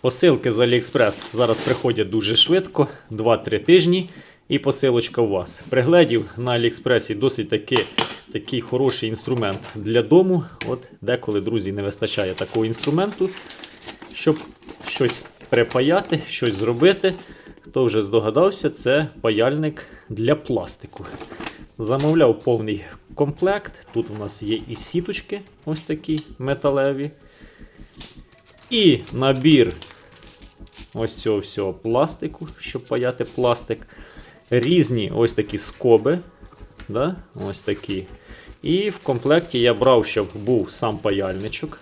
Посилки з AliExpress зараз приходять дуже швидко, 2-3 тижні, і посилочка у вас. Пригледів на AliExpress досить таки, такий хороший інструмент для дому. От деколи, друзі, не вистачає такого інструменту, щоб щось припаяти, щось зробити. Хто вже здогадався, це паяльник для пластику. Замовляв повний комплект. Тут у нас є і сіточки, ось такі металеві. І набір ось цього всього пластику, щоб паяти пластик. Різні ось такі скоби. Да? Ось такі. І в комплекті я брав, щоб був сам паяльничок.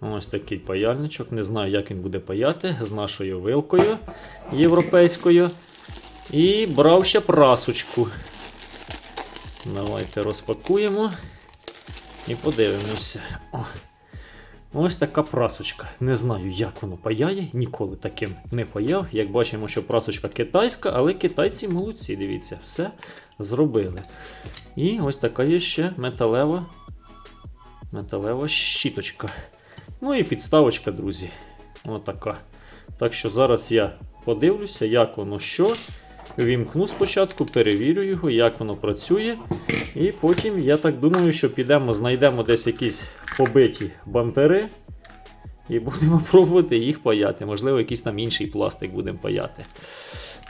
Ось такий паяльничок. Не знаю, як він буде паяти з нашою вилкою європейською. І брав ще прасочку. Давайте розпакуємо і подивимося. О. Ось така прасочка. Не знаю, як воно паяє, ніколи таким не паяв. Як бачимо, що прасочка китайська, але китайці молодці, дивіться, все зробили. І ось така є ще металева, металева щіточка. Ну і підставочка, друзі. Отака. Так що зараз я подивлюся, як воно що. Вімкну спочатку, перевірю його, як воно працює. І потім, я так думаю, що підемо, знайдемо десь якісь побиті бампери. І будемо пробувати їх паяти. Можливо, якийсь там інший пластик будемо паяти.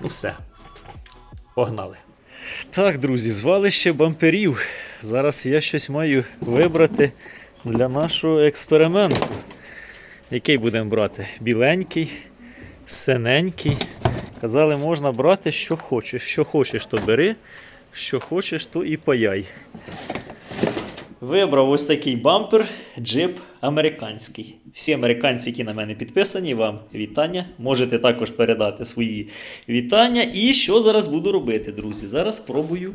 Ну все. Погнали. Так, друзі, звалище бамперів. Зараз я щось маю вибрати для нашого експерименту. Який будемо брати? Біленький, синенький. Казали, можна брати, що хочеш. Що хочеш, то бери, що хочеш, то і паяй. Вибрав ось такий бампер джип американський. Всі американці, які на мене підписані, вам вітання. Можете також передати свої вітання. І що зараз буду робити, друзі? Зараз спробую,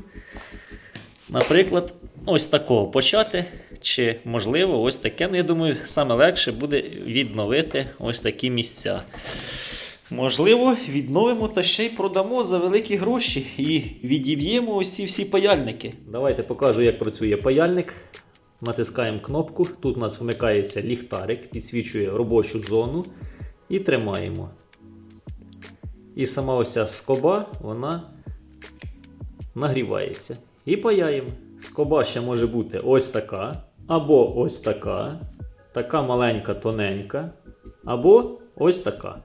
наприклад, ось такого почати. Чи можливо ось таке. Ну, я думаю, саме легше буде відновити ось такі місця. Можливо, відновимо та ще й продамо за великі гроші і відіб'ємо ці всі паяльники. Давайте покажу, як працює паяльник. Натискаємо кнопку. Тут у нас вмикається ліхтарик, підсвічує робочу зону і тримаємо. І сама ось ця скоба, вона нагрівається. І паяємо. Скоба ще може бути ось така, або ось така, така маленька, тоненька, або ось така.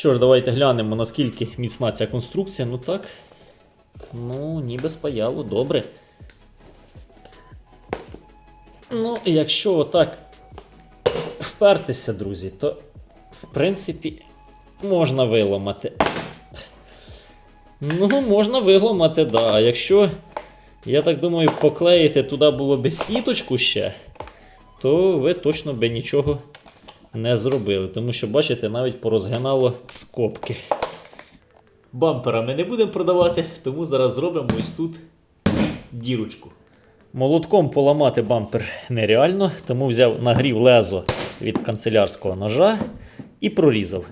Що ж, давайте глянемо, наскільки міцна ця конструкція. Ну так. Ну, ніби спаяло, добре. Ну, якщо отак впертися, друзі, то в принципі можна виламати. Ну, можна виламати, да. А якщо, я так думаю, поклеїти туди було би сіточку ще, то ви точно би нічого не зробили. Тому що, бачите, навіть порозгинало скобки. Бампера ми не будемо продавати, тому зараз зробимо ось тут дірочку. Молотком поламати бампер нереально, тому взяв нагрів лезо від канцелярського ножа і прорізав.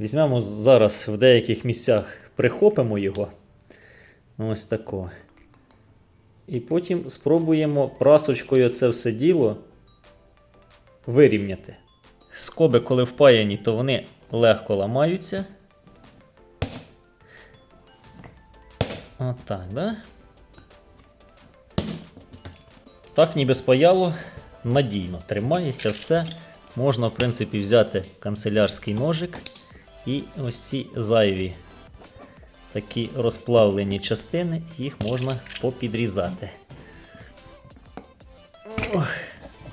Візьмемо зараз в деяких місцях, прихопимо його. Ось тако. І потім спробуємо прасочкою це все діло вирівняти. Скоби, коли впаяні, то вони легко ламаються. Отак, да? Так, ніби спаяло, надійно тримається все. Можна, в принципі, взяти канцелярський ножик і ось ці зайві такі розплавлені частини, їх можна попідрізати. Ох,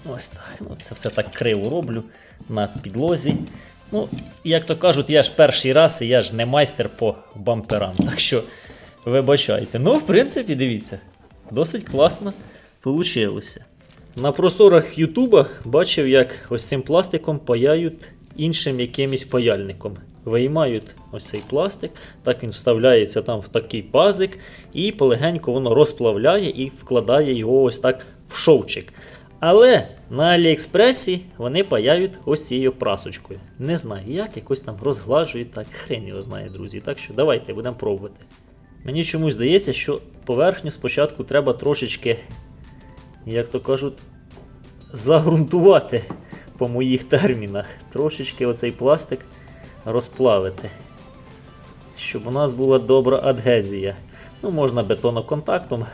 ось так. Ну, це все так криво роблю на підлозі. Ну, як то кажуть, я ж перший раз і я ж не майстер по бамперам. Так що вибачайте. Ну, в принципі, дивіться, досить класно вийшло. На просторах Ютуба бачив, як ось цим пластиком паяють іншим якимось паяльником. виймають ось цей пластик, так він вставляється там в такий пазик, і полегенько воно розплавляє і вкладає його ось так в шовчик. Але на Аліекспресі вони паяють ось цією прасочкою. Не знаю як, якось там розгладжують так. Хрен його знає, друзі. Так що давайте будемо пробувати. Мені чомусь здається, що поверхню спочатку треба трошечки, як то кажуть, загрунтувати по моїх термінах. Трошечки оцей пластик розплавити. Щоб у нас була добра адгезія. Ну, можна бетоноконтактом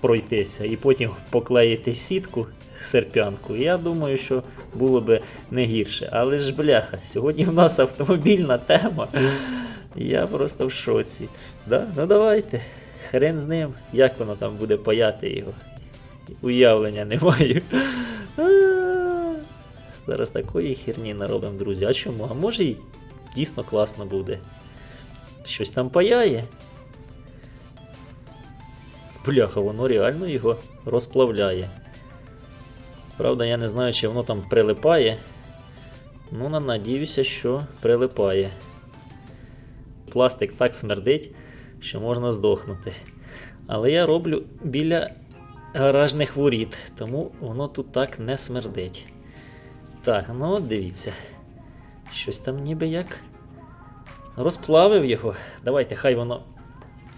пройтися і потім поклеїти сітку серпянку. Я думаю, що було би не гірше. Але ж бляха, сьогодні в нас автомобільна тема. Я просто в шоці. Да? Ну давайте. Хрен з ним, як воно там буде паяти його. Уявлення не маю. Зараз такої херні наробимо, друзі. А чому? А може і дійсно класно буде. Щось там паяє. Бляха, воно реально його розплавляє. Правда, я не знаю, чи воно там прилипає. Ну, на- надіюся, що прилипає. Пластик так смердить, що можна здохнути. Але я роблю біля гаражних воріт, тому воно тут так не смердить. Так, ну от дивіться. Щось там ніби як розплавив його. Давайте, хай воно.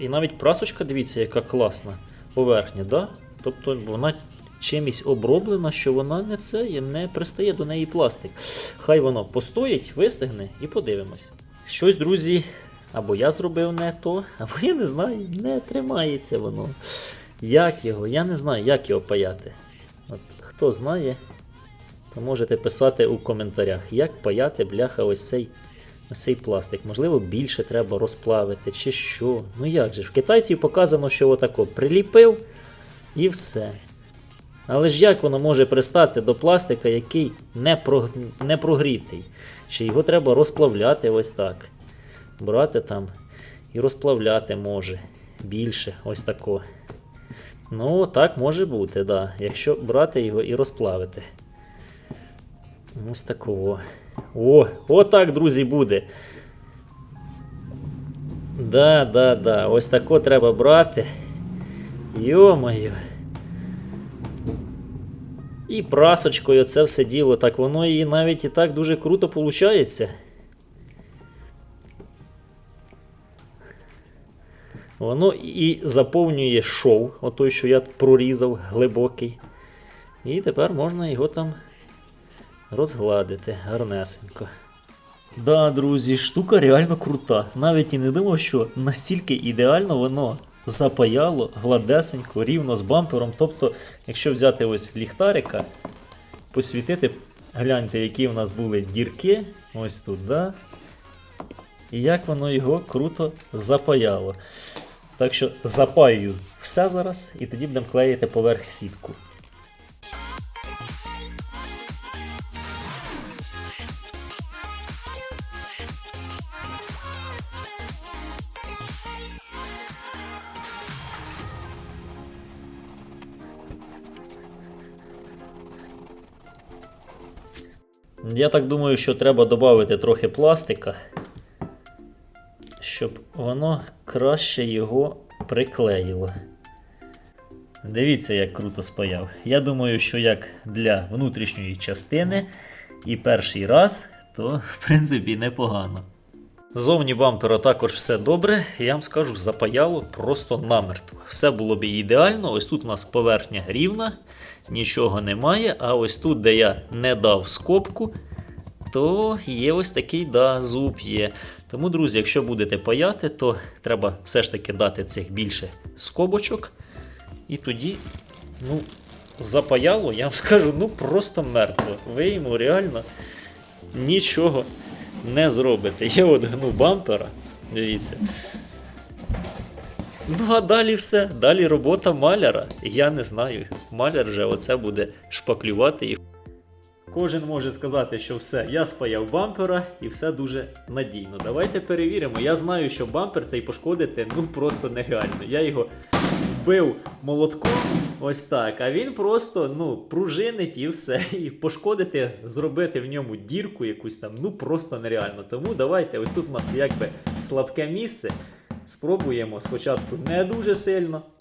І навіть прасочка, дивіться, яка класна поверхня, да? Тобто вона чимось оброблена, що вона не це є, не пристає до неї пластик. Хай воно постоїть, вистигне і подивимось. Щось, друзі, або я зробив не то, або я не знаю, не тримається воно. Як його? Я не знаю, як його паяти. От, хто знає, то можете писати у коментарях, як паяти бляха ось цей, цей пластик. Можливо, більше треба розплавити, чи що. Ну як же ж? В китайців показано, що отако приліпив і все. Але ж як воно може пристати до пластика, який не, про, не прогрітий? Чи його треба розплавляти ось так. Брати там і розплавляти може більше, ось тако. Ну, так може бути, да. Якщо брати його і розплавити. Ось такого. О, отак, друзі, буде. Да, да, да. Ось тако треба брати. Йо-моє. І прасочкою це все діло. Так воно і навіть і так дуже круто виходить. Воно і заповнює шов, отой, що я прорізав глибокий. І тепер можна його там розгладити гарнесенько. Да, друзі, штука реально крута. Навіть і не думав, що настільки ідеально воно запаяло гладесенько, рівно з бампером. Тобто, якщо взяти ось ліхтарика, посвітити, гляньте, які в нас були дірки, ось тут, да? І як воно його круто запаяло. Так що запаюю все зараз і тоді будемо клеїти поверх сітку. Я так думаю, що треба додати трохи пластика, щоб воно краще його приклеїло. Дивіться, як круто спаяв. Я думаю, що як для внутрішньої частини і перший раз, то в принципі непогано. Зовні бампера також все добре, я вам скажу, запаяло просто намертво. Все було б ідеально. Ось тут у нас поверхня рівна, нічого немає. А ось тут, де я не дав скобку, то є ось такий да, зуб є. Тому, друзі, якщо будете паяти, то треба все ж таки дати цих більше скобочок. І тоді, ну, запаяло, я вам скажу, ну просто мертво. Ви йому реально нічого не зробите. Я от гну бампера, дивіться. Ну, а далі все. Далі робота маляра. Я не знаю. Маляр вже оце буде шпаклювати і. Кожен може сказати, що все, я спаяв бампера і все дуже надійно. Давайте перевіримо. Я знаю, що бампер цей пошкодити ну просто нереально. Я його бив молотком, ось так, а він просто ну, пружинить і все. І пошкодити, зробити в ньому дірку якусь там, ну просто нереально. Тому давайте, ось тут у нас якби слабке місце. Спробуємо спочатку не дуже сильно.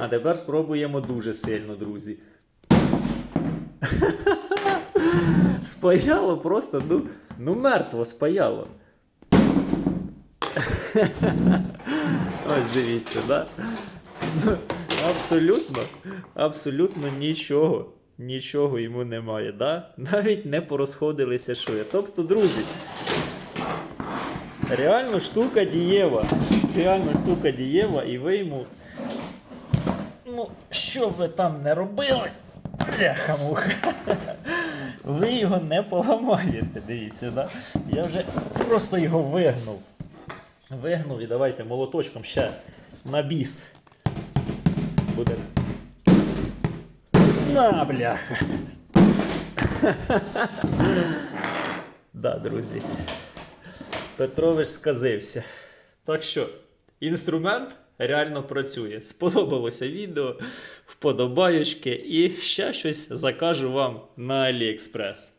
А тепер спробуємо дуже сильно, друзі. Спаяло просто, ну, ну мертво спаяло. Ось дивіться, да? Ну, Абсолютно, абсолютно нічого, нічого йому немає, да? Навіть не порозходилися шви. Тобто, друзі, реально штука дієва. Реально штука дієва, і ви йому. Ну, що ви там не робили? Бляха-муха. Ви його не поламаєте, дивіться, да? Я вже просто його вигнув. Вигнув і давайте молоточком ще на біс. Буде. На, бляха. да, друзі. Петрович сказився. Так що, інструмент реально працює. Сподобалося відео, вподобаючки і ще щось закажу вам на AliExpress.